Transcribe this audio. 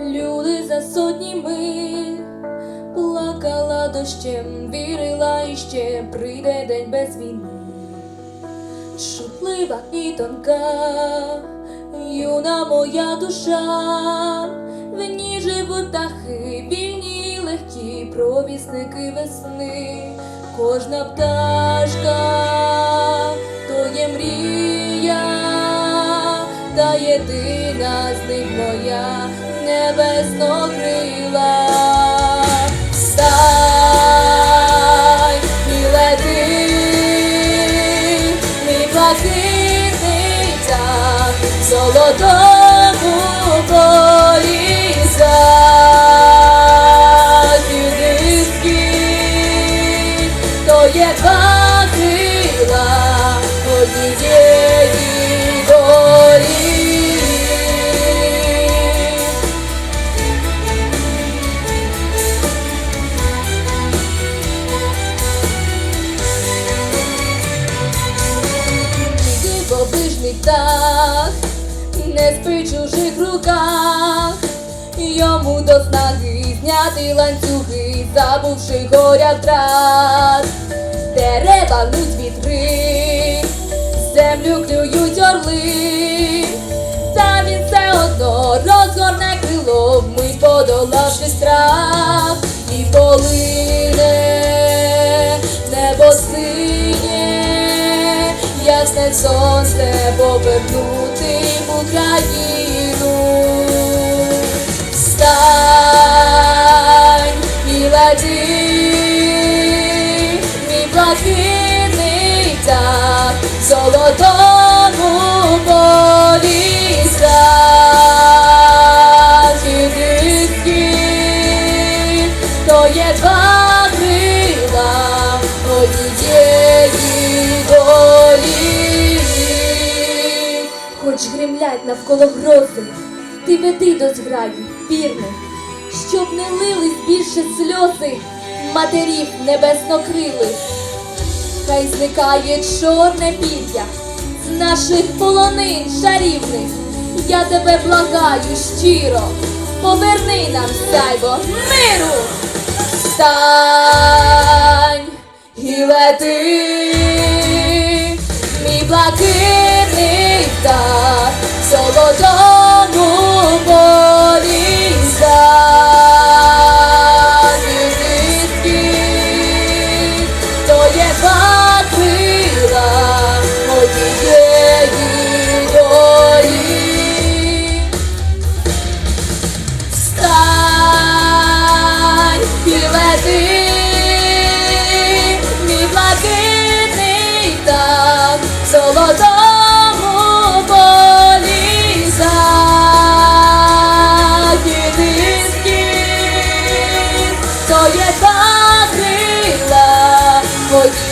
Люди за сотні миль. Плакала дощем, вірила іще прийде день без війни. Шутлива і тонка, юна моя душа, в ній живуть птахи, вільні й легкі провісники весни, кожна пташка то є мрія, та єдина них моя небесно крила. Встань і лети, мій блакитний є два дивовижний не спить в чужих руках, йому до снаги зняти ланцюги, забувши горя втрат, дерева гнуть вітри, землю клюють орли, та він все одно розгорне крило, вмить подолавши страх. І полине ясне сонце повернути в Україну. Встань і лети, мій блакитний в золотому полі західний схід, то є два крила Хоч навколо грози, ти веди до зграї, вірних, щоб не лились більше сльози матерів небеснокрилих. Хай зникає чорне пір'я з наших полонин шарівних. Я тебе благаю щиро, поверни нам сяйво миру. Встань і лети, voy.